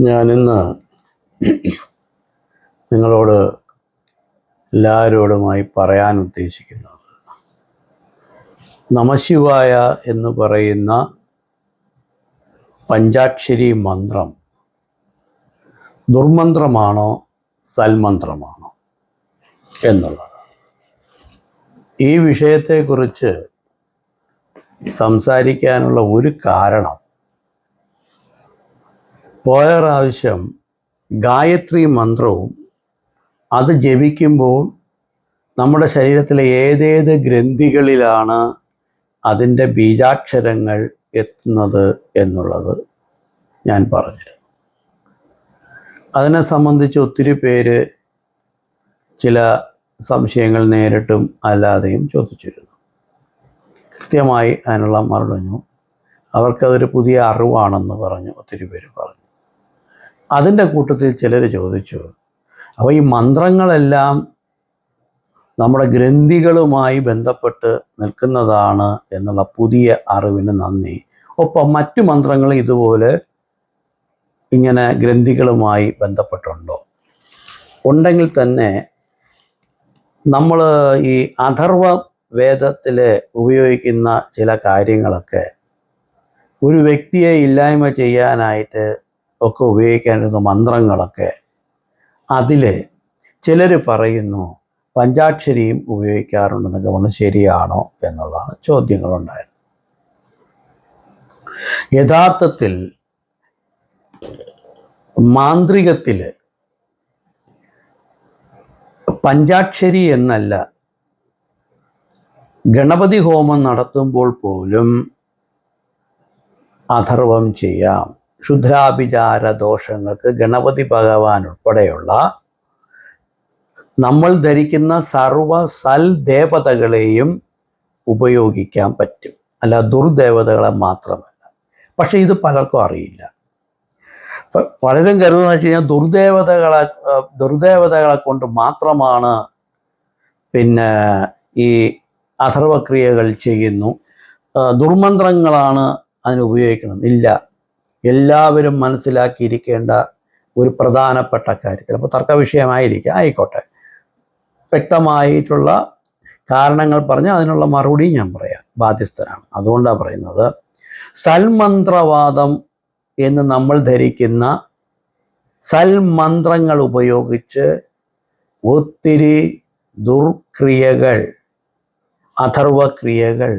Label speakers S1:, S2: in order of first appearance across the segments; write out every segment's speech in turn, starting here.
S1: ഞാനിന്ന് നിങ്ങളോട് എല്ലാവരോടുമായി പറയാൻ ഉദ്ദേശിക്കുന്നത് നമശിവായ എന്ന് പറയുന്ന പഞ്ചാക്ഷരി മന്ത്രം ദുർമന്ത്രമാണോ സൽമന്ത്രമാണോ എന്നുള്ളത്. ഈ വിഷയത്തെക്കുറിച്ച് സംസാരിക്കാനുള്ള ഒരു കാരണം പോയ പ്രാവശ്യം ഗായത്രി മന്ത്രവും അത് ജപിക്കുമ്പോൾ നമ്മുടെ ശരീരത്തിലെ ഏതേത് ഗ്രന്ഥികളിലാണ് അതിന്റെ ബീജാക്ഷരങ്ങൾ എത്തുന്നത് എന്നുള്ളത് ഞാൻ പറഞ്ഞു അതിനെ സംബന്ധിച്ച് ഒത്തിരി പേര് ചില സംശയങ്ങൾ നേരിട്ടും അല്ലാതെയും ചോദിച്ചിരുന്നു. കൃത്യമായി അതിനുള്ള മറുപടിഞ്ഞു അവർക്കതൊരു പുതിയ അറിവാണെന്ന് പറഞ്ഞു ഒത്തിരി പേര് പറഞ്ഞു. അതിന്റെ കൂട്ടത്തിൽ ചിലർ ചോദിച്ചു അപ്പോൾ ഈ മന്ത്രങ്ങളെല്ലാം നമ്മുടെ ഗ്രന്ഥികളുമായി ബന്ധപ്പെട്ട് നിൽക്കുന്നതാണ് എന്നുള്ള പുതിയ അറിവിന് നന്ദി. ഒപ്പം മറ്റു മന്ത്രങ്ങൾ ഇതുപോലെ ഇങ്ങനെ ഗ്രന്ഥികളുമായി ബന്ധപ്പെട്ടുണ്ടോ? ഉണ്ടെങ്കിൽ തന്നെ നമ്മൾ ഈ അഥർവ വേദത്തിൽ ഉപയോഗിക്കുന്ന ചില കാര്യങ്ങളൊക്കെ ഒരു വ്യക്തിയെ ഇല്ലായ്മ ചെയ്യാനായിട്ട് ഒക്കെ ഉപയോഗിക്കാനിരുന്ന മന്ത്രങ്ങളൊക്കെ അതിൽ ചിലർ പറയുന്നു പഞ്ചാക്ഷരിയും ഉപയോഗിക്കാറുണ്ടെന്നൊക്കെ പറഞ്ഞ് ശരിയാണോ? എന്നുള്ളതാണ് ചോദ്യങ്ങളുണ്ടായത്. യഥാർത്ഥത്തിൽ മാന്ത്രികത്തിൽ പഞ്ചാക്ഷരി എന്നല്ല ഗണപതി ഹോമം നടത്തുമ്പോൾ പോലും അഥർവം ചെയ്യാം. ക്ഷുദ്രാഭിചാര ദോഷങ്ങൾക്ക് ഗണപതി ഭഗവാൻ ഉൾപ്പെടെയുള്ള നമ്മൾ ധരിക്കുന്ന സർവ സൽ ദേവതകളെയും ഉപയോഗിക്കാൻ പറ്റും. അല്ല ദുർദേവതകളെ മാത്രമല്ല. പക്ഷെ ഇത് പലർക്കും അറിയില്ല. പലരും കരുതുന്ന വെച്ച് കഴിഞ്ഞാൽ ദുർദേവതകളെ ദുർദേവതകളെ കൊണ്ട് മാത്രമാണ് പിന്നെ ഈ അഥർവക്രിയകൾ ചെയ്യുന്നു. ദുർമന്ത്രങ്ങളാണ് അതിന് ഉപയോഗിക്കണം ഇല്ല. എല്ലാവരും മനസ്സിലാക്കിയിരിക്കേണ്ട ഒരു പ്രധാനപ്പെട്ട കാര്യം. ചിലപ്പോൾ തർക്ക വിഷയമായിരിക്കും ആയിക്കോട്ടെ. വ്യക്തമായിട്ടുള്ള കാരണങ്ങൾ പറഞ്ഞ് അതിനുള്ള മറുപടി ഞാൻ പറയാം. ബാധ്യസ്ഥനാണ്. അതുകൊണ്ടാണ് പറയുന്നത്. സൽമന്ത്രവാദം എന്ന് നമ്മൾ ധരിക്കുന്ന സൽമന്ത്രങ്ങൾ ഉപയോഗിച്ച് ഒത്തിരി ദുർക്രിയകൾ അഥർവക്രിയകൾ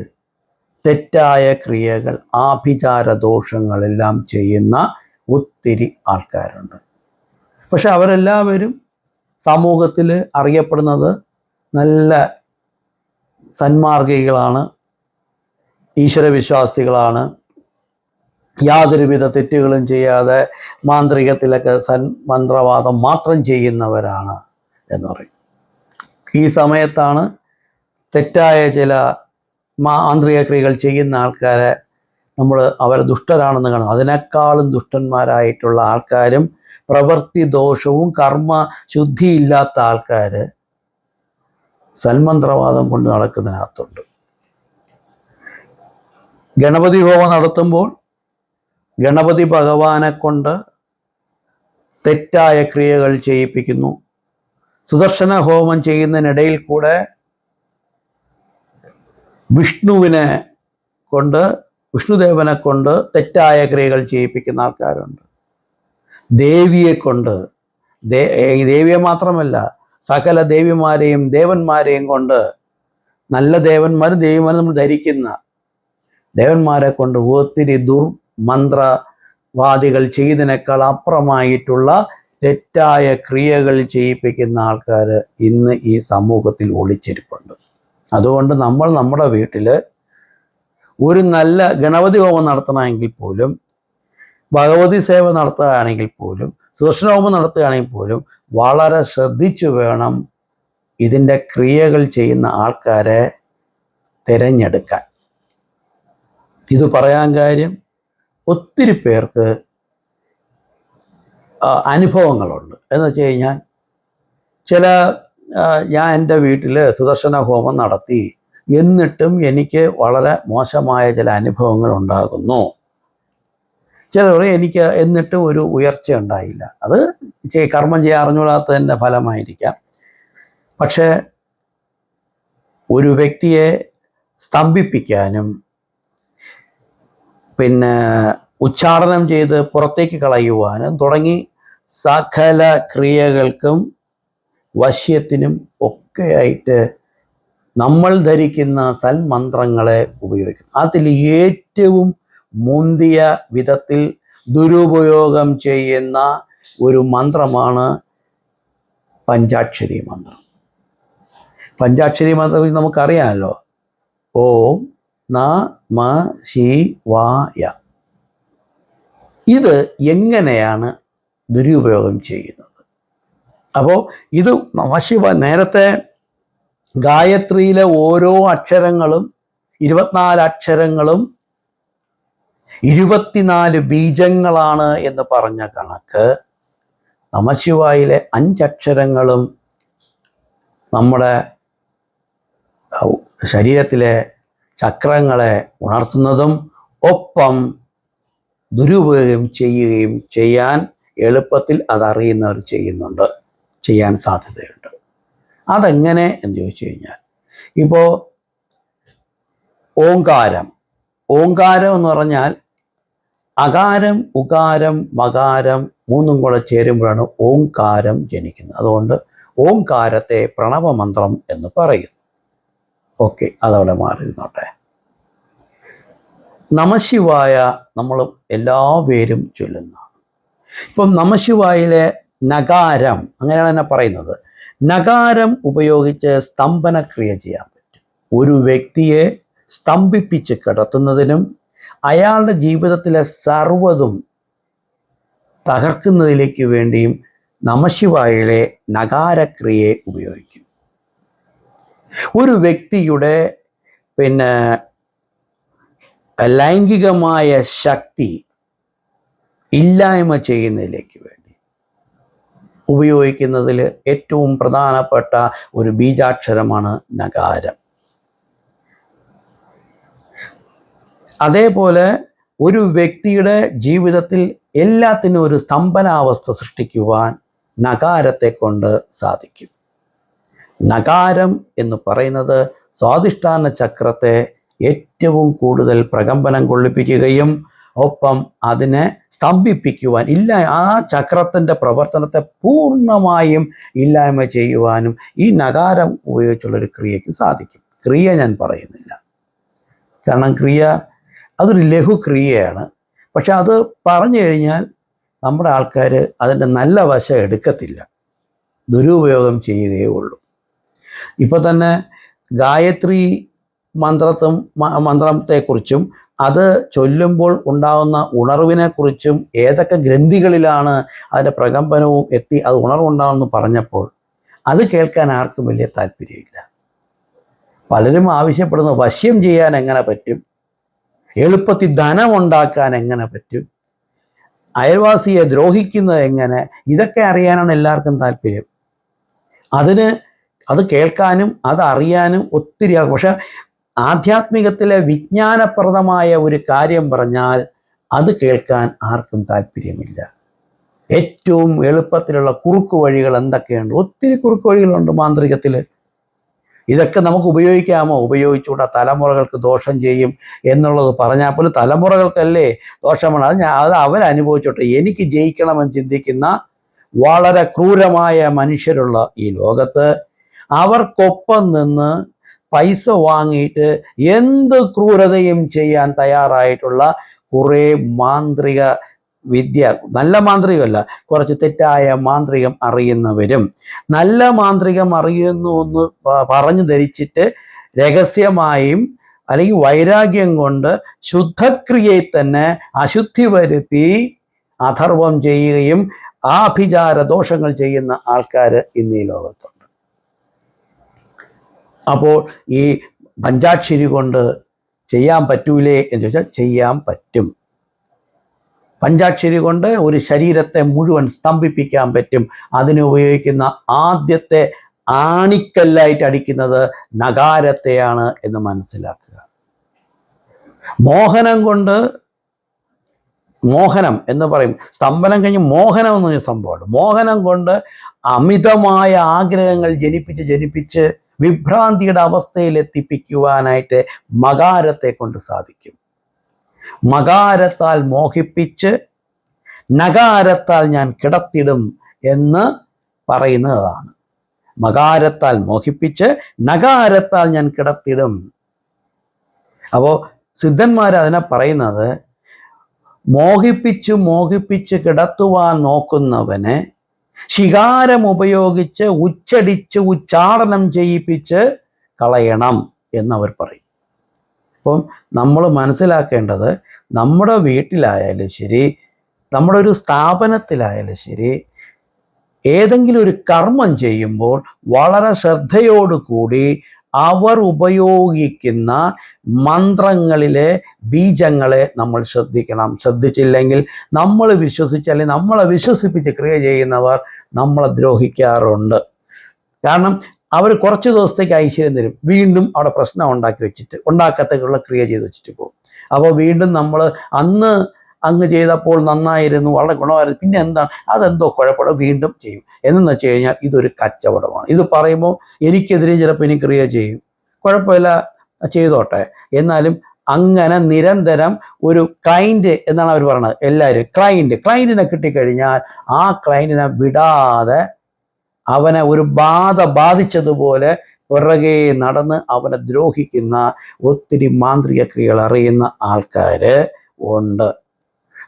S1: തെറ്റായ ക്രിയകൾ ആഭിചാര ദോഷങ്ങളെല്ലാം ചെയ്യുന്ന ഒത്തിരി ആൾക്കാരുണ്ട്. പക്ഷെ അവരെല്ലാവരും സമൂഹത്തിൽ അറിയപ്പെടുന്നത് നല്ല സന്മാർഗികളാണ് ഈശ്വരവിശ്വാസികളാണ് യാതൊരുവിധ തെറ്റുകളും ചെയ്യാതെ മാന്ത്രികത്തിലൊക്കെ സൻ മന്ത്രവാദം മാത്രം ചെയ്യുന്നവരാണ് എന്ന് പറയും. ഈ സമയത്താണ് തെറ്റായ ചില മാന്ത്രിക ക്രിയകൾ ചെയ്യുന്ന ആൾക്കാരെ നമ്മൾ അവരെ ദുഷ്ടരാണെന്ന് കാണും. അതിനേക്കാളും ദുഷ്ടന്മാരായിട്ടുള്ള ആൾക്കാരും പ്രവൃത്തി ദോഷവും കർമ്മ ശുദ്ധിയില്ലാത്ത ആൾക്കാർ സന്മന്ത്രവാദം കൊണ്ട് നടക്കുന്നതിനകത്തുണ്ട്. ഗണപതി ഹോമം നടത്തുമ്പോൾ ഗണപതി ഭഗവാനെ കൊണ്ട് തെറ്റായ ക്രിയകൾ ചെയ്യിപ്പിക്കുന്നു. സുദർശന ഹോമം ചെയ്യുന്നതിനിടയിൽ കൂടെ വിഷ്ണുവിനെ കൊണ്ട് വിഷ്ണുദേവനെ കൊണ്ട് തെറ്റായ ക്രിയകൾ ചെയ്യിപ്പിക്കുന്ന ആൾക്കാരുണ്ട്. ദേവിയെ കൊണ്ട് ദേവിയെ മാത്രമല്ല സകല ദേവിമാരെയും ദേവന്മാരെയും കൊണ്ട് നല്ല ദേവന്മാരും ദേവിമാരും നമ്മൾ ധരിക്കുന്ന ദേവന്മാരെ കൊണ്ട് ഒത്തിരി ദുർമന്ത്രവാദികൾ ചെയ്തതിനേക്കാൾ അപ്പുറമായിട്ടുള്ള തെറ്റായ ക്രിയകൾ ചെയ്യിപ്പിക്കുന്ന ആൾക്കാർ ഇന്ന് ഈ സമൂഹത്തിൽ ഒളിച്ചിരിപ്പുണ്ട്. അതുകൊണ്ട് നമ്മൾ നമ്മുടെ വീട്ടിൽ ഒരു നല്ല ഗണപതി ഹോമം നടത്തണമെങ്കിൽ പോലും ഭഗവതി സേവ നടത്തുകയാണെങ്കിൽ പോലും സുദർശന ഹോമം നടത്തുകയാണെങ്കിൽ പോലും വളരെ ശ്രദ്ധിച്ചു വേണം ഇതിന്റെ ക്രിയകൾ ചെയ്യുന്ന ആൾക്കാരെ തിരഞ്ഞെടുക്കാൻ. ഇത് പറയാൻ കാര്യം ഒത്തിരി പേർക്ക് അനുഭവങ്ങളുണ്ട്. എന്ന് വെച്ച് കഴിഞ്ഞാൽ ചില ഞാൻ എന്റെ വീട്ടിൽ സുദർശന ഹോമം നടത്തി. എന്നിട്ടും എനിക്ക് വളരെ മോശമായ ചില അനുഭവങ്ങൾ ഉണ്ടാകുന്നു. ചിലർ എനിക്ക് എന്നിട്ടും ഒരു ഉയർച്ച ഉണ്ടായില്ല. അത് കർമ്മം ചെയ്യാൻ അറിഞ്ഞുകൂടാത്തതിന്റെ ഫലമായിരിക്കാം. പക്ഷേ ഒരു വ്യക്തിയെ സ്തംഭിപ്പിക്കാനും പിന്നെ ഉച്ചാടനം ചെയ്ത് പുറത്തേക്ക് കളയുവാനും തുടങ്ങി സകല ക്രിയകൾക്കും വശ്യത്തിനും ഒക്കെയായിട്ട് നമ്മൾ ധരിക്കുന്ന സന്മന്ത്രങ്ങളെ ഉപയോഗിക്കും അതിൽ ഏറ്റവും മുന്തിയ വിധത്തിൽ ദുരുപയോഗം ചെയ്യുന്ന ഒരു മന്ത്രമാണ് പഞ്ചാക്ഷരി മന്ത്രം. പഞ്ചാക്ഷരി മന്ത്രം നമുക്കറിയാമല്ലോ. ഓം ന മ ശി വായ ഇത് എങ്ങനെയാണ് ദുരുപയോഗം ചെയ്യുന്നത്? അപ്പോൾ ഇത് നമശിവ നേരത്തെ ഗായത്രിയിലെ ഓരോ അക്ഷരങ്ങളും ഇരുപത്തിനാല് അക്ഷരങ്ങളും ഇരുപത്തിനാല് ബീജങ്ങളാണ് എന്ന് പറഞ്ഞ കണക്ക് നമശിവായിലെ അഞ്ചക്ഷരങ്ങളും നമ്മുടെ ശരീരത്തിലെ ചക്രങ്ങളെ ഉണർത്തുന്നതും ഒപ്പം ദുരുപയോഗം ചെയ്യുകയും ചെയ്യാൻ എളുപ്പത്തിൽ അതറിയുന്നവർ ചെയ്യുന്നുണ്ട്. ചെയ്യാൻ സാധ്യതയുണ്ട്. അതെങ്ങനെ എന്ന് ചോദിച്ചു കഴിഞ്ഞാൽ ഇപ്പോൾ ഓങ്കാരം ഓങ്കാരം എന്ന് പറഞ്ഞാൽ അകാരം ഉകാരം മകാരം മൂന്നും കൂടെ ചേരുമ്പോഴാണ് ഓങ്കാരം ജനിക്കുന്നത്. അതുകൊണ്ട് ഓങ്കാരത്തെ പ്രണവമന്ത്രം എന്ന് പറയുന്നു ഓക്കെ അതവിടെ മാറിയിരുന്നോട്ടെ. നമശിവായ നമ്മൾ എല്ലാ പേരും ചൊല്ലുന്നതാണ്. ഇപ്പം നമശിവായിലെ നഗാരം അങ്ങനെയാണ് എന്നെ പറയുന്നത്. നഗാരം ഉപയോഗിച്ച് സ്തംഭനക്രിയ ചെയ്യാൻ പറ്റും. ഒരു വ്യക്തിയെ സ്തംഭിപ്പിച്ച് കിടത്തുന്നതിനും അയാളുടെ ജീവിതത്തിലെ സർവതും തകർക്കുന്നതിലേക്ക് വേണ്ടിയും നമശിവായിലെ നഗാരക്രിയയെ ഉപയോഗിക്കും. ഒരു വ്യക്തിയുടെ പിന്നെ ലൈംഗികമായ ശക്തി ഇല്ലായ്മ ചെയ്യുന്നതിലേക്ക് വേണ്ടി ഉപയോഗിക്കുന്നതിൽ ഏറ്റവും പ്രധാനപ്പെട്ട ഒരു ബീജാക്ഷരമാണ് നഗാരം. അതേപോലെ ഒരു വ്യക്തിയുടെ ജീവിതത്തിൽ എല്ലാത്തിനും ഒരു സ്തംഭനാവസ്ഥ സൃഷ്ടിക്കുവാൻ നഗാരത്തെ കൊണ്ട് സാധിക്കും. നഗാരം എന്ന് പറയുന്നത് സ്വാധിഷ്ഠാന ചക്രത്തെ ഏറ്റവും കൂടുതൽ പ്രകമ്പനം കൊള്ളിപ്പിക്കുകയും ഒപ്പം അതിനെ സ്തംഭിപ്പിക്കുവാൻ ഇല്ല ആ ചക്രത്തിന്റെ പ്രവർത്തനത്തെ പൂർണമായും ഇല്ലായ്മ ചെയ്യുവാനും ഈ നഗാരം ഉപയോഗിച്ചുള്ളൊരു ക്രിയയ്ക്ക് സാധിക്കും. ക്രിയ ഞാൻ പറയുന്നില്ല. കാരണം ക്രിയ അതൊരു ലഘുക്രിയയാണ്. പക്ഷെ അത് പറഞ്ഞു കഴിഞ്ഞാൽ നമ്മുടെ ആൾക്കാർ അതിന്റെ നല്ല വശം എടുക്കത്തില്ല. ദുരുപയോഗം ചെയ്യുകയേ ഉള്ളൂ. ഇപ്പോൾ തന്നെ ഗായത്രി മന്ത്രത്തും മന്ത്രത്തെക്കുറിച്ചും അത് ചൊല്ലുമ്പോൾ ഉണ്ടാകുന്ന ഉണർവിനെക്കുറിച്ചും ഏതൊക്കെ ഗ്രന്ഥികളിലാണ് അതിന്റെ പ്രകമ്പനവും എത്തി അത് ഉണർവുണ്ടാകുമെന്ന് പറഞ്ഞപ്പോൾ അത് കേൾക്കാൻ ആർക്കും വലിയ താല്പര്യമില്ല. പലരും ആവശ്യപ്പെടുന്ന വശ്യം ചെയ്യാൻ എങ്ങനെ പറ്റും? എളുപ്പത്തിൽ ധനം ഉണ്ടാക്കാൻ എങ്ങനെ പറ്റും? അയൽവാസിയെ ദ്രോഹിക്കുന്നത് എങ്ങനെ? ഇതൊക്കെ അറിയാനാണ് എല്ലാവർക്കും താല്പര്യം. അതിന് അത് കേൾക്കാനും അത് അറിയാനും ഒത്തിരി പക്ഷെ ആധ്യാത്മികത്തിലെ വിജ്ഞാനപ്രദമായ ഒരു കാര്യം പറഞ്ഞാൽ അത് കേൾക്കാൻ ആർക്കും താല്പര്യമില്ല. ഏറ്റവും എളുപ്പത്തിലുള്ള കുറുക്ക് വഴികൾ എന്തൊക്കെയുണ്ട്? ഒത്തിരി കുറുക്ക് വഴികളുണ്ട് മാന്ത്രികത്തിൽ. ഇതൊക്കെ നമുക്ക് ഉപയോഗിക്കാമോ? ഉപയോഗിച്ചുകൂടാ തലമുറകൾക്ക് ദോഷം ചെയ്യും എന്നുള്ളത് പറഞ്ഞാൽ പോലും തലമുറകൾക്കല്ലേ ദോഷമാണ്. അത് ഞാൻ അത് അവരനുഭവിച്ചോട്ടെ എനിക്ക് ജയിക്കണമെന്ന് ചിന്തിക്കുന്ന വളരെ ക്രൂരമായ മനുഷ്യരുള്ള ഈ ലോകത്ത് അവർക്കൊപ്പം നിന്ന് പൈസ വാങ്ങിയിട്ട് എന്ത് ക്രൂരതയും ചെയ്യാൻ തയ്യാറായിട്ടുള്ള കുറേ മാന്ത്രിക വിദ്യ നല്ല മാന്ത്രികമല്ല കുറച്ച് തെറ്റായ മാന്ത്രികം അറിയുന്നവരും. നല്ല മാന്ത്രികം അറിയുന്നു എന്ന് പറഞ്ഞു ധരിച്ചിട്ട് രഹസ്യമായും അല്ലെങ്കിൽ വൈരാഗ്യം കൊണ്ട് ശുദ്ധക്രിയയിൽ തന്നെ അശുദ്ധി വരുത്തി അഥർവം ചെയ്യുകയും ആഭിചാര ദോഷങ്ങൾ ചെയ്യുന്ന ആൾക്കാർ ഇന്ന് ഈ ലോകത്തുണ്ട് അപ്പോൾ ഈ പഞ്ചാക്ഷരി കൊണ്ട് ചെയ്യാൻ പറ്റൂലേ എന്ന് ചോദിച്ചാൽ ചെയ്യാൻ പറ്റും. പഞ്ചാക്ഷരി കൊണ്ട് ഒരു ശരീരത്തെ മുഴുവൻ സ്തംഭിപ്പിക്കാൻ പറ്റും. അതിന് ഉപയോഗിക്കുന്ന ആദ്യത്തെ ആണിക്കല്ലായിട്ട് അടിക്കുന്നത് നഗാരത്തെയാണ് എന്ന് മനസ്സിലാക്കുക. മോഹനം കൊണ്ട് മോഹനം എന്ന് പറയും. സ്തംഭനം കഴിഞ്ഞ് മോഹനം എന്ന് പറഞ്ഞ സംഭവമുണ്ട്. മോഹനം കൊണ്ട് അമിതമായ ആഗ്രഹങ്ങൾ ജനിപ്പിച്ച് ജനിപ്പിച്ച് വിഭ്രാന്തിയുടെ അവസ്ഥയിൽ എത്തിപ്പിക്കുവാനായിട്ട് മകാരത്തെ കൊണ്ട് സാധിക്കും. മകാരത്താൽ മോഹിപ്പിച്ച് നകാരത്താൽ ഞാൻ കിടത്തിടും എന്ന് പറയുന്നതാണ്. മകാരത്താൽ മോഹിപ്പിച്ച് നകാരത്താൽ ഞാൻ കിടത്തിടും. അപ്പോൾ സിദ്ധന്മാർ അതിനെ പറയുന്നത് മോഹിപ്പിച്ച് മോഹിപ്പിച്ച് കിടത്തുവാൻ നോക്കുന്നവനെ ശികാരം ഉപയോഗിച്ച് ഉച്ചടിച്ച് ഉച്ചാടനം ചെയ്യിപ്പിച്ച് കളയണം എന്നവർ പറയും. അപ്പം നമ്മൾ മനസ്സിലാക്കേണ്ടത് നമ്മുടെ വീട്ടിലായാലും ശരി നമ്മുടെ ഒരു സ്ഥാപനത്തിലായാലും ശരി ഏതെങ്കിലും ഒരു കർമ്മം ചെയ്യുമ്പോൾ വളരെ ശ്രദ്ധയോടുകൂടി അവർ ഉപയോഗിക്കുന്ന മന്ത്രങ്ങളിലെ ബീജങ്ങളെ നമ്മൾ ശ്രദ്ധിക്കണം. ശ്രദ്ധിച്ചില്ലെങ്കിൽ നമ്മൾ വിശ്വസിച്ച് അല്ലെങ്കിൽ നമ്മളെ വിശ്വസിപ്പിച്ച് ക്രിയ ചെയ്യുന്നവർ നമ്മളെ ദ്രോഹിക്കാറുണ്ട്. കാരണം അവർ കുറച്ച് ദിവസത്തേക്ക് ഐശ്വര്യം തരും. വീണ്ടും അവിടെ പ്രശ്നം ഉണ്ടാക്കി വെച്ചിട്ട് ഉണ്ടാക്കത്തേക്കുള്ള ക്രിയ ചെയ്ത് വെച്ചിട്ട് പോകും. അപ്പോൾ വീണ്ടും നമ്മൾ അന്ന് അങ്ങ് ചെയ്തപ്പോൾ നന്നായിരുന്നു വളരെ ഗുണമായിരുന്നു. പിന്നെ എന്താണ്? അതെന്തോ കുഴപ്പമോ വീണ്ടും ചെയ്യും. എന്നു വെച്ച് കഴിഞ്ഞാൽ ഇതൊരു കച്ചവടമാണ്. ഇത് പറയുമ്പോൾ എനിക്കെതിരെ ചിലപ്പോൾ ഇനി ക്രിയ ചെയ്യും. കുഴപ്പമില്ല ചെയ്തോട്ടെ. എന്നാലും അങ്ങനെ നിരന്തരം ഒരു ക്ലൈന്റ് എന്നാണ് അവർ പറയുന്നത്. എല്ലാവരും ക്ലൈന്റ് ക്ലൈന്റിനെ കിട്ടിക്കഴിഞ്ഞാൽ ആ ക്ലൈന്റിനെ വിടാതെ അവനെ ഒരു ബാധ ബാധിച്ചതുപോലെ പിറകെ നടന്ന് അവനെ ദ്രോഹിക്കുന്ന ഒത്തിരി മാന്ത്രിക ക്രിയകൾ അറിയുന്ന ആൾക്കാർ ഉണ്ട്.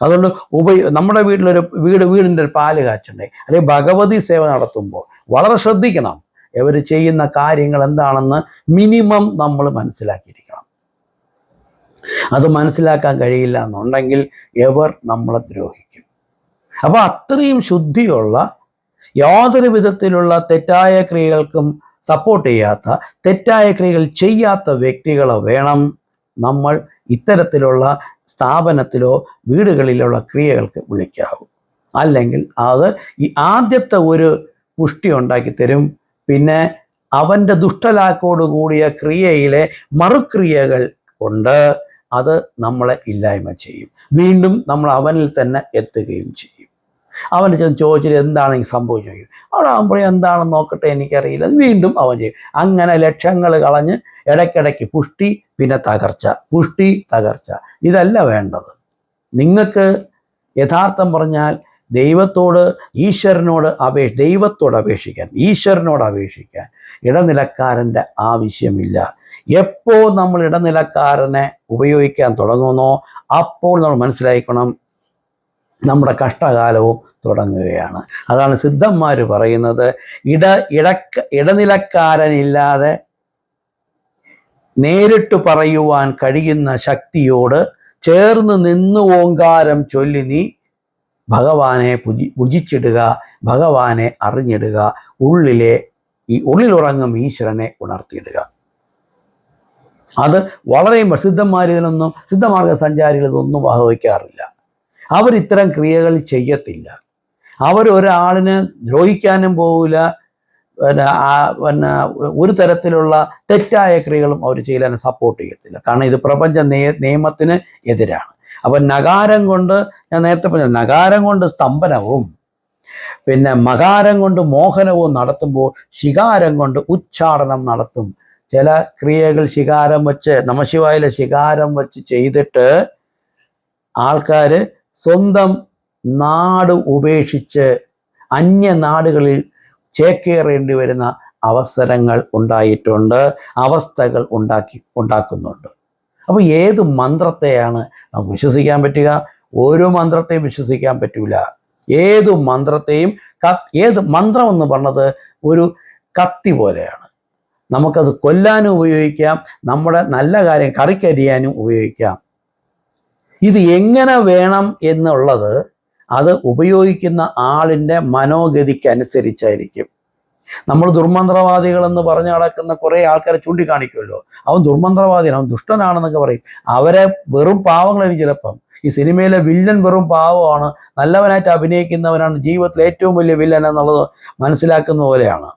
S1: അതുകൊണ്ട് ഉപയോ നമ്മുടെ വീട്ടിലൊരു വീട് വീടിന്റെ ഒരു പാൽ കാച്ചണ്ടേ. അല്ലെങ്കിൽ ഭഗവതി സേവ നടത്തുമ്പോൾ വളരെ ശ്രദ്ധിക്കണം. ഇവർ ചെയ്യുന്ന കാര്യങ്ങൾ എന്താണെന്ന് മിനിമം നമ്മൾ മനസ്സിലാക്കിയിരിക്കണം. അത് മനസ്സിലാക്കാൻ കഴിയില്ല എന്നുണ്ടെങ്കിൽ എവർ നമ്മളെ ദ്രോഹിക്കും. അപ്പോൾ അത്രയും ശുദ്ധിയുള്ള യാതൊരു വിധത്തിലുള്ള തെറ്റായ ക്രിയകൾക്കും സപ്പോർട്ട് ചെയ്യാത്ത തെറ്റായ ക്രിയകൾ ചെയ്യാത്ത വ്യക്തികളെ വേണം നമ്മൾ ഇത്തരത്തിലുള്ള സ്ഥാപനത്തിലോ വീടുകളിലുള്ള ക്രിയകൾക്ക് വിളിക്കാവൂ. അല്ലെങ്കിൽ അത് ഈ ആദ്യത്തെ ഒരു പുഷ്ടി ഉണ്ടാക്കി തരും. പിന്നെ അവന്റെ ദുഷ്ടലാക്കോട് കൂടിയ ക്രിയയിലെ മറുക്രിയകൾ കൊണ്ട് അത് നമ്മളെ ഇല്ലായ്മ ചെയ്യും. വീണ്ടും നമ്മൾ അവനിൽ തന്നെ എത്തുകയും ചെയ്യും. അവന് ചെന്ന് ചോദിച്ചിട്ട് എന്താണ് ഈ സംഭവിച്ചു ചോദിക്കും. അവിടെ ആകുമ്പോഴേ എന്താണെന്ന് നോക്കട്ടെ എനിക്കറിയില്ല. വീണ്ടും അവൻ ചെയ്യും. അങ്ങനെ ലക്ഷങ്ങൾ കളഞ്ഞ് ഇടയ്ക്കിടയ്ക്ക് പുഷ്ടി പിന്നെ തകർച്ച. പുഷ്ടി തകർച്ച. ഇതല്ല വേണ്ടത്. നിങ്ങൾക്ക് യഥാർത്ഥം പറഞ്ഞാൽ ദൈവത്തോട് ഈശ്വരനോട് അപേക്ഷ ദൈവത്തോട് അപേക്ഷിക്കാൻ ഈശ്വരനോട് അപേക്ഷിക്കാൻ ഇടനിലക്കാരന്റെ ആവശ്യമില്ല. എപ്പോൾ നമ്മൾ ഇടനിലക്കാരനെ ഉപയോഗിക്കാൻ തുടങ്ങുന്നോ അപ്പോൾ നമ്മൾ മനസ്സിലാക്കണം നമ്മുടെ കഷ്ടകാലവും തുടങ്ങുകയാണ്. അതാണ് സിദ്ധന്മാർ പറയുന്നത്. ഇട ഇടക്ക ഇടനിലക്കാരനില്ലാതെ നേരിട്ട് പറയുവാൻ കഴിയുന്ന ശക്തിയോട് ചേർന്ന് നിന്ന് ഓങ്കാരം ചൊല്ലി നീ ഭഗവാനെ പുജി ഭുജിച്ചിടുക ഭഗവാനെ അറിഞ്ഞിടുക ഉള്ളിലെ ഈ ഉള്ളിലുറങ്ങും ഈശ്വരനെ ഉണർത്തിയിടുക. അത് വളരെ സിദ്ധന്മാർ ഇതിനൊന്നും സിദ്ധമാർഗ സഞ്ചാരികൾ ഇതൊന്നും വകവയ്ക്കാറില്ല. അവർ ഇത്തരം ക്രിയകൾ ചെയ്യത്തില്ല. അവർ ഒരാളിന് ദ്രോഹിക്കാനും പോവില്ല. പിന്നെ പിന്നെ ഒരു തരത്തിലുള്ള തെറ്റായ ക്രിയകളും അവർ ചെയ്യാൻ സപ്പോർട്ട് ചെയ്യത്തില്ല. കാരണം ഇത് പ്രപഞ്ച നിയ നിയമത്തിന് എതിരാണ്. അപ്പം നഗാരം കൊണ്ട് ഞാൻ നേരത്തെ പറഞ്ഞ നഗാരം കൊണ്ട് സ്തംഭനവും പിന്നെ മകാരം കൊണ്ട് മോഹനവും നടത്തുമ്പോൾ ശികാരം കൊണ്ട് ഉച്ചാടനം നടത്തും. ചില ക്രിയകൾ ശികാരം വെച്ച് നമശിവായിലെ ശികാരം വെച്ച് ചെയ്തിട്ട് ആൾക്കാർ സ്വന്തം നാട് ഉപേക്ഷിച്ച് അന്യ നാടുകളിൽ ചേക്കേറേണ്ടി വരുന്ന അവസരങ്ങൾ ഉണ്ടായിട്ടുണ്ട് അവസ്ഥകൾ ഉണ്ടാക്കി ഉണ്ടാക്കുന്നുണ്ട്. അപ്പോൾ ഏത് മന്ത്രത്തെയാണ് നമുക്ക് വിശ്വസിക്കാൻ പറ്റുക? ഓരോ മന്ത്രത്തെയും വിശ്വസിക്കാൻ പറ്റില്ല ഏതു മന്ത്രത്തെയും ഏത് മന്ത്രം എന്ന് പറഞ്ഞത് ഒരു കത്തി പോലെയാണ്. നമുക്കത് കൊല്ലാനും ഉപയോഗിക്കാം നമ്മുടെ നല്ല കാര്യം കറിക്കരിയാനും ഉപയോഗിക്കാം. ഇത് എങ്ങനെ വേണം എന്നുള്ളത് അത് ഉപയോഗിക്കുന്ന ആളിന്റെ മനോഗതിക്ക് അനുസരിച്ചായിരിക്കും നമ്മൾ ദുർമന്ത്രവാദികളെന്ന് പറഞ്ഞു നടക്കുന്ന കുറേ ആൾക്കാരെ ചൂണ്ടിക്കാണിക്കുമല്ലോ. അവൻ ദുർമന്ത്രവാദിയാണ് അവൻ ദുഷ്ടനാണെന്നൊക്കെ പറയും. അവരെ വെറും പാവങ്ങളായിരിക്കും ചിലപ്പം. ഈ സിനിമയിലെ വില്ലൻ വെറും പാവമാണ് നല്ലവനായിട്ട് അഭിനയിക്കുന്നവനാണ് ജീവിതത്തിലെ ഏറ്റവും വലിയ വില്ലൻ എന്നുള്ളത് മനസ്സിലാക്കുന്ന പോലെയാണ്.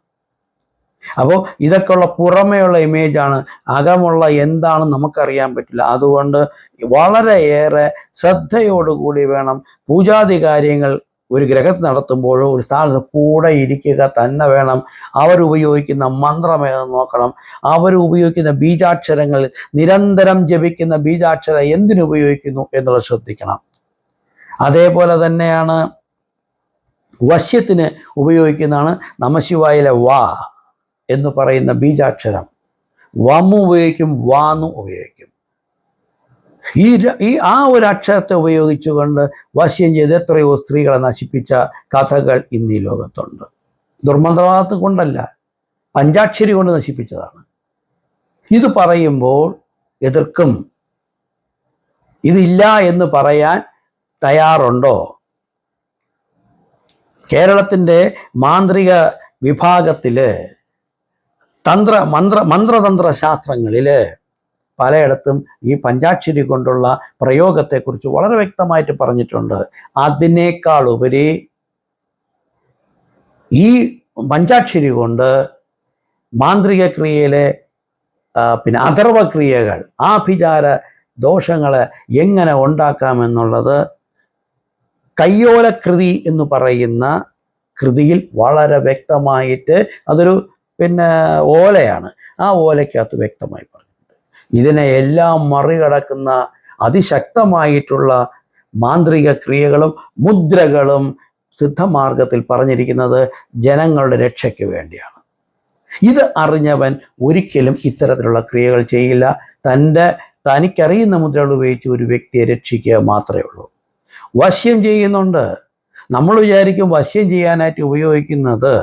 S1: അപ്പോൾ ഇതൊക്കെയുള്ള പുറമേയുള്ള ഇമേജാണ് അകമുള്ള എന്താണ് നമുക്കറിയാൻ പറ്റില്ല. അതുകൊണ്ട് വളരെയേറെ ശ്രദ്ധയോടുകൂടി വേണം പൂജാതി കാര്യങ്ങൾ ഒരു ഗ്രഹത്ത് നടത്തുമ്പോഴോ ഒരു സ്ഥാനത്ത് കൂടെ ഇരിക്കുക തന്നെ വേണം. അവരുപയോഗിക്കുന്ന മന്ത്രം ഏതെന്ന് നോക്കണം. അവരുപയോഗിക്കുന്ന ബീജാക്ഷരങ്ങൾ നിരന്തരം ജപിക്കുന്ന ബീജാക്ഷരം എന്തിനുപയോഗിക്കുന്നു എന്നുള്ളത് ശ്രദ്ധിക്കണം. അതേപോലെ തന്നെയാണ് വശ്യത്തിന് ഉപയോഗിക്കുന്നതാണ് നമശിവായിലെ വാ. എന്ന് പറയുന്ന ബീജാക്ഷരം. വമു ഉപയോഗിക്കും വാന്നു ഉപയോഗിക്കും. ഈ ഈ ആ ഒരു അക്ഷരത്തെ ഉപയോഗിച്ചുകൊണ്ട് വശ്യം ചെയ്ത് എത്രയോ സ്ത്രീകളെ നശിപ്പിച്ച കഥകൾ ഇന്ന് ഈ ലോകത്തുണ്ട്. ദുർമന്ത്രവാദത്തെ കൊണ്ടല്ല പഞ്ചാക്ഷരി കൊണ്ട് നശിപ്പിച്ചതാണ്. ഇത് പറയുമ്പോൾ എതിർക്കും. ഇതില്ല എന്ന് പറയാൻ തയ്യാറുണ്ടോ? കേരളത്തിന്റെ മാന്ത്രിക വിഭാഗത്തിൽ തന്ത്ര മന്ത്ര മന്ത്രതന്ത്ര ശാസ്ത്രങ്ങളിൽ പലയിടത്തും ഈ പഞ്ചാക്ഷരി കൊണ്ടുള്ള പ്രയോഗത്തെക്കുറിച്ച് വളരെ വ്യക്തമായിട്ട് പറഞ്ഞിട്ടുണ്ട്. അതിനേക്കാൾ ഉപരി ഈ പഞ്ചാക്ഷരി കൊണ്ട് മാന്ത്രിക ക്രിയയിലെ പിന്നെ അഥർവക്രിയകൾ ആഭിചാര ദോഷങ്ങളെ എങ്ങനെ ഉണ്ടാക്കാമെന്നുള്ളത് കയ്യോലകൃതി എന്ന് പറയുന്ന കൃതിയിൽ വളരെ വ്യക്തമായിട്ട് അതൊരു പിന്നെ ഓലയാണ്. ആ ഓലയ്ക്കകത്ത് വ്യക്തമായി പറഞ്ഞിട്ടുണ്ട്. ഇതിനെ എല്ലാം മറികടക്കുന്ന അതിശക്തമായിട്ടുള്ള മാന്ത്രിക ക്രിയകളും മുദ്രകളും സിദ്ധമാർഗത്തിൽ പറഞ്ഞിരിക്കുന്നത് ജനങ്ങളുടെ രക്ഷയ്ക്ക് വേണ്ടിയാണ്. ഇത് അറിഞ്ഞവൻ ഒരിക്കലും ഇത്തരത്തിലുള്ള ക്രിയകൾ ചെയ്യില്ല. തന്റെ തനിക്കറിയുന്ന മുദ്രകൾ ഉപയോഗിച്ച് ഒരു വ്യക്തിയെ രക്ഷിക്കുക മാത്രമേ ഉള്ളൂ. വശ്യം ചെയ്യുന്നുണ്ട്. നമ്മൾ വിചാരിക്കും വശ്യം ചെയ്യാനായിട്ട് ഉപയോഗിക്കുന്നത്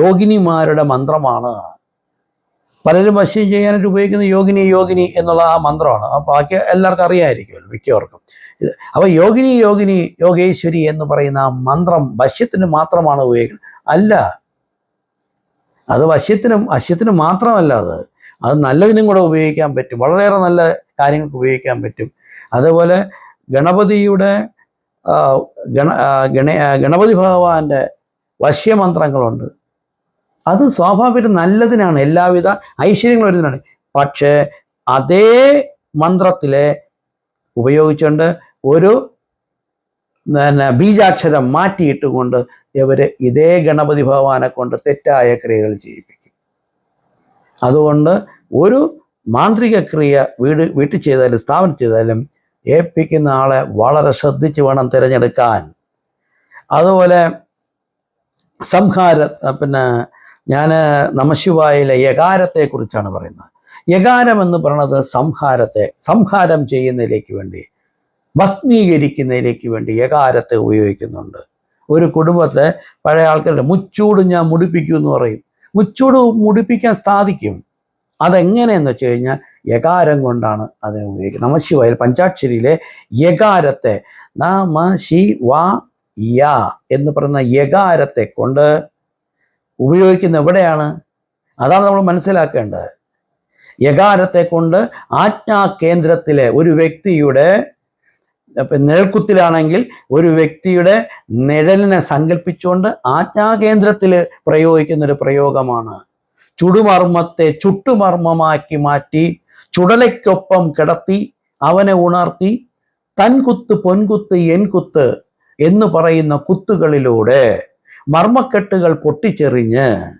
S1: യോഗിനിമാരുടെ മന്ത്രമാണ്. പലരും വശ്യം ചെയ്യാനായിട്ട് ഉപയോഗിക്കുന്ന യോഗിനി യോഗിനി എന്നുള്ള ആ മന്ത്രമാണ്. ആ ബാക്കി എല്ലാവർക്കും അറിയാമായിരിക്കുമല്ലോ മിക്കവർക്കും. ഇത് അപ്പോൾ യോഗിനി യോഗിനി യോഗേശ്വരി എന്ന് പറയുന്ന ആ മന്ത്രം വശ്യത്തിന് മാത്രമാണ് ഉപയോഗിക്കുന്നത്. അല്ല അത് വശ്യത്തിനും അശ്യത്തിനും മാത്രമല്ല അത്. അത് നല്ലതിനും കൂടെ ഉപയോഗിക്കാൻ പറ്റും. വളരെയേറെ നല്ല കാര്യങ്ങൾക്ക് ഉപയോഗിക്കാൻ പറ്റും. അതുപോലെ ഗണപതിയുടെ ഗണ ഗണ ഗണപതി ഭഗവാന്റെ വശ്യമന്ത്രങ്ങളുണ്ട്. അത് സ്വാഭാവികം നല്ലതിനാണ്. എല്ലാവിധ ഐശ്വര്യങ്ങളും വരുന്നതാണ് പക്ഷേ അതേ മന്ത്രത്തിലെ ഉപയോഗിച്ചുകൊണ്ട് ഒരു പിന്നെ ബീജാക്ഷരം മാറ്റിയിട്ട് കൊണ്ട് ഇവർ ഇതേ ഗണപതി ഭഗവാനെ കൊണ്ട് തെറ്റായ ക്രിയകൾ ചെയ്യിപ്പിക്കും. അതുകൊണ്ട് ഒരു മാന്ത്രിക ക്രിയ വീട് വീട്ടിൽ ചെയ്താലും സ്ഥാപനം ചെയ്താലും ഏൽപ്പിക്കുന്ന ആളെ വളരെ ശ്രദ്ധിച്ച് വേണം തിരഞ്ഞെടുക്കാൻ. അതുപോലെ സംഹാര പിന്നെ ഞാൻ നമശിവായിലെ യകാരത്തെക്കുറിച്ചാണ് പറയുന്നത്. യകാരം എന്ന് പറയുന്നത് സംഹാരത്തെ സംഹാരം ചെയ്യുന്നതിലേക്ക് വേണ്ടി ഭസ്മീകരിക്കുന്നതിലേക്ക് വേണ്ടി യകാരത്തെ ഉപയോഗിക്കുന്നുണ്ട്. ഒരു കുടുംബത്തെ പഴയ ആൾക്കാരുടെ മുച്ചൂട് ഞാൻ മുടിപ്പിക്കൂ എന്ന് പറയും. മുച്ചൂട് മുടിപ്പിക്കാൻ സാധിക്കും. അതെങ്ങനെയെന്ന് വെച്ച് കഴിഞ്ഞാൽ യകാരം കൊണ്ടാണ് അതിനെ ഉപയോഗിക്കുന്നത്. നമശിവായിൽ പഞ്ചാക്ഷരിയിലെ യകാരത്തെ നമ ശിവ യ എന്ന് പറയുന്ന യകാരത്തെ കൊണ്ട് ഉപയോഗിക്കുന്ന എവിടെയാണ്? അതാണ് നമ്മൾ മനസ്സിലാക്കേണ്ടത്. യകാരത്തെ കൊണ്ട് ആജ്ഞാ കേന്ദ്രത്തിലെ ഒരു വ്യക്തിയുടെ നിഴൽക്കുത്തിലാണെങ്കിൽ ഒരു വ്യക്തിയുടെ നിഴലിനെ സങ്കല്പിച്ചുകൊണ്ട് ആജ്ഞാകേന്ദ്രത്തിൽ പ്രയോഗിക്കുന്ന ഒരു പ്രയോഗമാണ്. ചുടുമർമ്മത്തെ ചുട്ടുമർമ്മമാക്കി മാറ്റി ചുടലയ്ക്കൊപ്പം കിടത്തി അവനെ ഉണർത്തി തൻകുത്ത് പൊൻകുത്ത് എൻകുത്ത് എന്ന് പറയുന്ന കുത്തുകളിലൂടെ മർമ്മക്കെട്ടുകൾ പൊട്ടിച്ചെറിഞ്ഞ്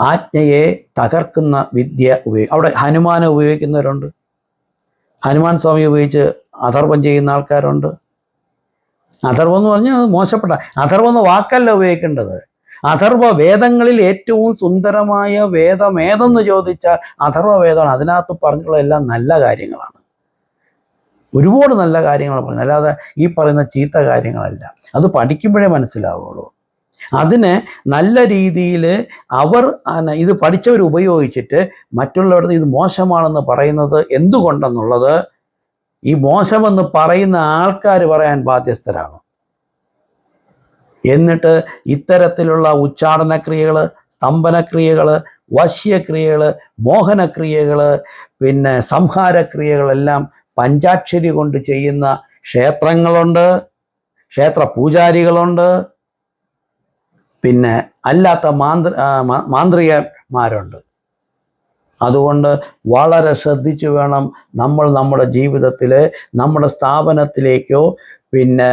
S1: ആജ്ഞയെ തകർക്കുന്ന വിദ്യ ഉപയോഗി അവിടെ ഹനുമാനെ ഉപയോഗിക്കുന്നവരുണ്ട്. ഹനുമാൻ സ്വാമി ഉപയോഗിച്ച് അഥർവം ചെയ്യുന്ന ആൾക്കാരുണ്ട്. അഥർവം എന്ന് പറഞ്ഞാൽ അത് മോശപ്പെട്ട അഥർവം എന്ന വാക്കല്ല ഉപയോഗിക്കേണ്ടത്. അഥർവ വേദങ്ങളിൽ ഏറ്റവും സുന്ദരമായ വേദം ഏതെന്ന് ചോദിച്ചാൽ അഥർവ വേദമാണ്. അതിനകത്ത് പറഞ്ഞുള്ള എല്ലാം നല്ല കാര്യങ്ങളാണ്. ഒരുപാട് നല്ല കാര്യങ്ങൾ പറഞ്ഞു. അല്ലാതെ ഈ പറയുന്ന ചീത്ത കാര്യങ്ങളല്ല. അത് പഠിക്കുമ്പോഴേ മനസ്സിലാവുള്ളൂ. അതിനെ നല്ല രീതിയിൽ അവർ ഇത് പഠിച്ചവർ ഉപയോഗിച്ചിട്ട് മറ്റുള്ളവരുടെ ഇത് മോശമാണെന്ന് പറയുന്നത് എന്തുകൊണ്ടെന്നുള്ളത് ഈ മോശമെന്ന് പറയുന്ന ആൾക്കാർ പറയാൻ ബാധ്യസ്ഥരാണ്. എന്നിട്ട് ഇത്തരത്തിലുള്ള ഉച്ചാടനക്രിയകൾ സ്തംഭനക്രിയകൾ വശ്യക്രിയകൾ മോഹനക്രിയകൾ പിന്നെ സംഹാരക്രിയകളെല്ലാം പഞ്ചാക്ഷരി കൊണ്ട് ചെയ്യുന്ന ക്ഷേത്രങ്ങളുണ്ട് ക്ഷേത്ര പൂജാരികളുണ്ട് പിന്നെ അല്ലാത്ത മാന്ത്ര മാന്ത്രികന്മാരുണ്ട്. അതുകൊണ്ട് വളരെ ശ്രദ്ധിച്ചു വേണം നമ്മൾ നമ്മുടെ ജീവിതത്തിൽ നമ്മുടെ സ്ഥാപനത്തിലേക്കോ പിന്നെ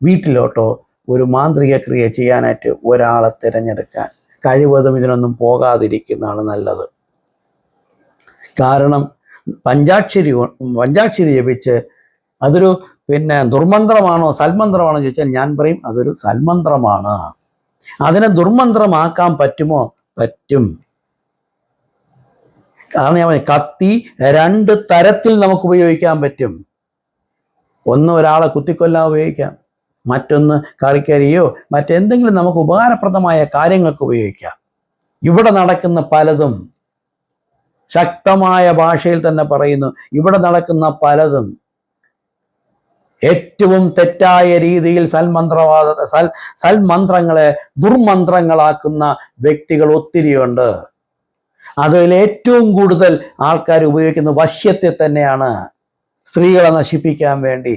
S1: വീട്ടിലോട്ടോ ഒരു മാന്ത്രിക ക്രിയ ചെയ്യാനായിട്ട് ഒരാളെ തിരഞ്ഞെടുക്കാൻ കഴിവതും ഇതിനൊന്നും പോകാതിരിക്കുന്നതാണ് നല്ലത്. കാരണം പഞ്ചാക്ഷരി പഞ്ചാക്ഷരി ജപിച്ച് അതൊരു പിന്നെ ദുർമന്ത്രമാണോ സൽമന്ത്രമാണോ ചോദിച്ചാൽ ഞാൻ പറയും അതൊരു സൽമന്ത്രമാണ്. അതിനെ ദുർമന്ത്രമാക്കാൻ പറ്റുമോ? പറ്റും. കാരണം ഞാൻ കത്തി രണ്ട് തരത്തിൽ നമുക്ക് ഉപയോഗിക്കാൻ പറ്റും. ഒന്ന് ഒരാളെ കുത്തിക്കൊല്ലാൻ ഉപയോഗിക്കാം. മറ്റൊന്ന് കറിക്കരിയോ മറ്റെന്തെങ്കിലും നമുക്ക് ഉപകാരപ്രദമായ കാര്യങ്ങൾക്ക് ഉപയോഗിക്കാം. ഇവിടെ നടക്കുന്ന പലതും ശക്തമായ ഭാഷയിൽ തന്നെ പറയുന്നു. ഇവിടെ നടക്കുന്ന പലതും ഏറ്റവും തെറ്റായ രീതിയിൽ സൽമന്ത്രവാദ സൽ സൽമന്ത്രങ്ങളെ ദുർമന്ത്രങ്ങളാക്കുന്ന വ്യക്തികൾ ഒത്തിരിയുണ്ട് അതിൽ ഏറ്റവും കൂടുതൽ ആൾക്കാർ ഉപയോഗിക്കുന്ന വശ്യത്തെ തന്നെയാണ് സ്ത്രീകളെ നശിപ്പിക്കാൻ വേണ്ടി.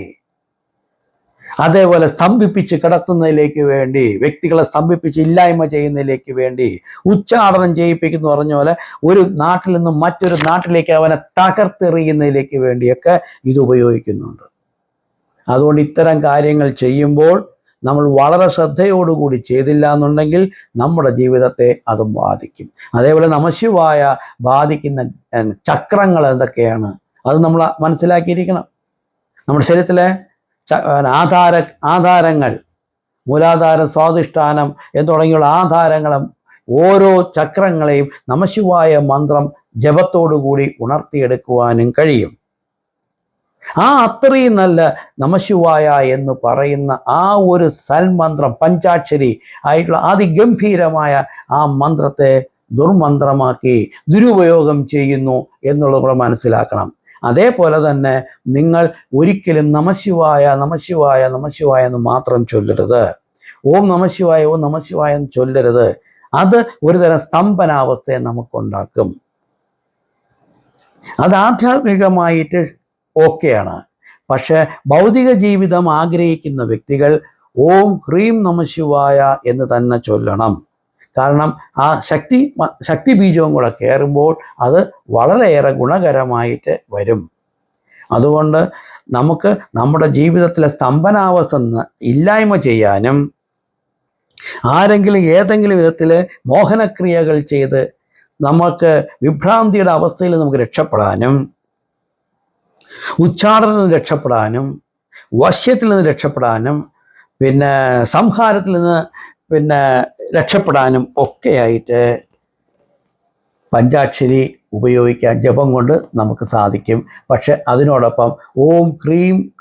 S1: അതേപോലെ സ്തംഭിപ്പിച്ച് കിടത്തുന്നതിലേക്ക് വേണ്ടി വ്യക്തികളെ സ്തംഭിപ്പിച്ച് ഇല്ലായ്മ ചെയ്യുന്നതിലേക്ക് വേണ്ടി ഉച്ചാടനം ചെയ്യിപ്പിക്കുന്ന പറഞ്ഞ പോലെ ഒരു നാട്ടിൽ നിന്നും മറ്റൊരു നാട്ടിലേക്ക് അവനെ തകർത്തെറിയുന്നതിലേക്ക് വേണ്ടിയൊക്കെ ഇത് ഉപയോഗിക്കുന്നുണ്ട്. അതുകൊണ്ട് ഇത്തരം കാര്യങ്ങൾ ചെയ്യുമ്പോൾ നമ്മൾ വളരെ ശ്രദ്ധയോടുകൂടി ചെയ്തില്ല എന്നുണ്ടെങ്കിൽ നമ്മുടെ ജീവിതത്തെ അതും ബാധിക്കും. അതേപോലെ നമശിവായ ബാധിക്കുന്ന ചക്രങ്ങൾ എന്തൊക്കെയാണ്? അത് നമ്മൾ മനസ്സിലാക്കിയിരിക്കണം. നമ്മുടെ ശരീരത്തിലെ ആധാര ആധാരങ്ങൾ മൂലാധാര സ്വാധിഷ്ഠാനം എന്ന് തുടങ്ങിയുള്ള ആധാരങ്ങളും ഓരോ ചക്രങ്ങളെയും നമശിവായ മന്ത്രം ജപത്തോടുകൂടി ഉണർത്തിയെടുക്കുവാനും കഴിയും. ആ അത്രയും നല്ല നമശിവായ എന്ന് പറയുന്ന ആ ഒരു സൽമന്ത്രം പഞ്ചാക്ഷരി ആയിട്ടുള്ള അതിഗംഭീരമായ ആ മന്ത്രത്തെ ദുർമന്ത്രമാക്കി ദുരുപയോഗം ചെയ്യുന്നു എന്നുള്ളത് കൂടെ മനസ്സിലാക്കണം. അതേപോലെ തന്നെ നിങ്ങൾ ഒരിക്കലും നമശിവായ നമശിവായ നമശിവായ എന്ന് മാത്രം ചൊല്ലരുത്. ഓം നമശിവായ ഓം നമശിവായ എന്ന് ചൊല്ലരുത്. അത് ഒരുതരം സ്തംഭനാവസ്ഥയെ നമുക്കുണ്ടാക്കും. അത് ആധ്യാത്മികമായിട്ട് ഓക്കെയാണ്. പക്ഷേ ഭൗതിക ജീവിതം ആഗ്രഹിക്കുന്ന വ്യക്തികൾ ഓം ഹ്രീം നമശിവായ എന്ന് തന്നെ ചൊല്ലണം. കാരണം ആ ശക്തി ശക്തി ബീജവും കൂടെ കയറുമ്പോൾ അത് വളരെയേറെ ഗുണകരമായിട്ട് വരും. അതുകൊണ്ട് നമുക്ക് നമ്മുടെ ജീവിതത്തിലെ സ്തംഭനാവസ്ഥ ഇല്ലായ്മ ചെയ്യാനും ആരെങ്കിലും ഏതെങ്കിലും വിധത്തിൽ മോഹനക്രിയകൾ ചെയ്ത് നമുക്ക് വിഭ്രാന്തിയുടെ അവസ്ഥയിൽ നമുക്ക് രക്ഷപ്പെടാനും ഉച്ചാടനത്തിൽ നിന്ന് രക്ഷപ്പെടാനും വശ്യത്തിൽ നിന്ന് രക്ഷപ്പെടാനും പിന്നെ സംഹാരത്തിൽ നിന്ന് പിന്നെ രക്ഷപ്പെടാനും ഒക്കെയായിട്ട് പഞ്ചാക്ഷരി ഉപയോഗിക്കാൻ ജപം കൊണ്ട് നമുക്ക് സാധിക്കും. പക്ഷെ അതിനോടൊപ്പം ഓം ക്രീം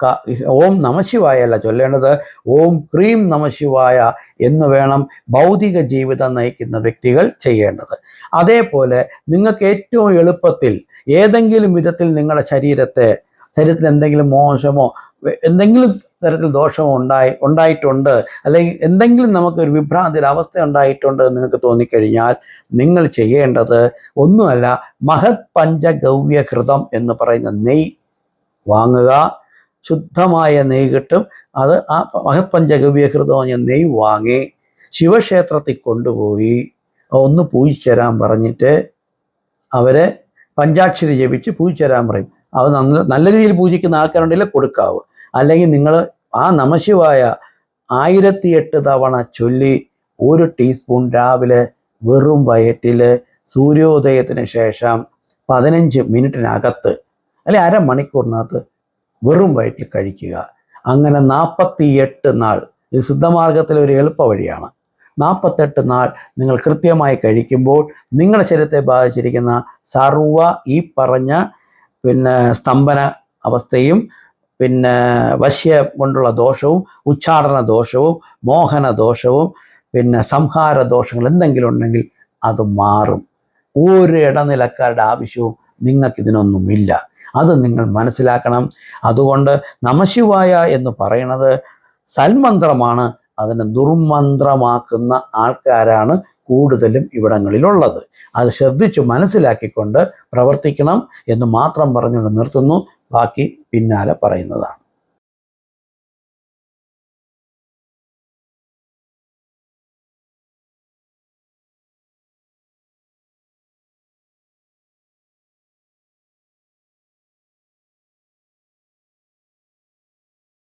S1: ഓം നമശിവായ അല്ല ചൊല്ലേണ്ടത്. ഓം ക്രീം നമശിവായ എന്ന് വേണം ഭൗതിക ജീവിതം നയിക്കുന്ന വ്യക്തികൾ ചെയ്യേണ്ടത്. അതേപോലെ നിങ്ങൾക്ക് ഏറ്റവും എളുപ്പത്തിൽ ഏതെങ്കിലും വിധത്തിൽ നിങ്ങളുടെ ശരീരത്തെ ശരീരത്തിൽ എന്തെങ്കിലും മോശമോ എന്തെങ്കിലും തരത്തിൽ ദോഷം ഉണ്ടായി ഉണ്ടായിട്ടുണ്ട്. അല്ലെങ്കിൽ എന്തെങ്കിലും നമുക്കൊരു വിഭ്രാന്തിയുടെ അവസ്ഥ ഉണ്ടായിട്ടുണ്ട് എന്ന് നിങ്ങൾക്ക് തോന്നിക്കഴിഞ്ഞാൽ നിങ്ങൾ ചെയ്യേണ്ടത് ഒന്നുമല്ല മഹത് പഞ്ചഗവ്യകൃതം എന്ന് പറയുന്ന നെയ് വാങ്ങുക. ശുദ്ധമായ നെയ് കിട്ടും. അത് ആ മഹത് പഞ്ചഗവ്യഘൃതം പറഞ്ഞ നെയ് വാങ്ങി ശിവക്ഷേത്രത്തിൽ കൊണ്ടുപോയി ഒന്ന് പൂജിച്ചു തരാൻ പറഞ്ഞിട്ട് അവരെ പഞ്ചാക്ഷരി ജപിച്ച് പൂജിച്ചു തരാൻ പറയും. അവ നല്ല നല്ല രീതിയിൽ പൂജിക്കുന്ന ആൾക്കാരുണ്ടെങ്കിൽ കൊടുക്കാവൂ. അല്ലെങ്കിൽ നിങ്ങൾ ആ നമശിവായ ആയിരത്തിയെട്ട് തവണ ചൊല്ലി ഒരു ടീസ്പൂൺ രാവിലെ വെറും വയറ്റിൽ സൂര്യോദയത്തിന് ശേഷം പതിനഞ്ച് മിനിറ്റിനകത്ത് അല്ലെ അരമണിക്കൂറിനകത്ത് വെറും വയറ്റിൽ കഴിക്കുക. അങ്ങനെ നാൽപ്പത്തിയെട്ട് നാൾ ഇത് സിദ്ധമാർഗത്തിലെ ഒരു എളുപ്പ വഴിയാണ്. നാൽപ്പത്തെട്ട് നാൾ നിങ്ങൾ കൃത്യമായി കഴിക്കുമ്പോൾ നിങ്ങളുടെ ശരീരത്തെ ബാധിച്ചിരിക്കുന്ന സർവ ഈ പറഞ്ഞ പിന്നെ സ്തംഭന അവസ്ഥയും പിന്നെ വശ്യ കൊണ്ടുള്ള ദോഷവും ഉച്ചാടന ദോഷവും മോഹന ദോഷവും പിന്നെ സംഹാര ദോഷങ്ങൾ എന്തെങ്കിലും ഉണ്ടെങ്കിൽ അത് മാറും. ഒരു ഇടനിലക്കാരുടെ ആവശ്യവും നിങ്ങൾക്കിതിനൊന്നുമില്ല. അത് നിങ്ങൾ മനസ്സിലാക്കണം. അതുകൊണ്ട് നമശിവായ എന്ന് പറയുന്നത് സൽമന്ത്രമാണ്. അതിനെ ദുർമന്ത്രമാക്കുന്ന ആൾക്കാരാണ് കൂടുതലും ഇവിടങ്ങളിലുള്ളത്. അത് ശ്രദ്ധിച്ചു മനസ്സിലാക്കിക്കൊണ്ട് പ്രവർത്തിക്കണം എന്ന് മാത്രം പറഞ്ഞുകൊണ്ട് നിർത്തുന്നു. ബാക്കി പിന്നാലെ പറയുന്നതാണ്.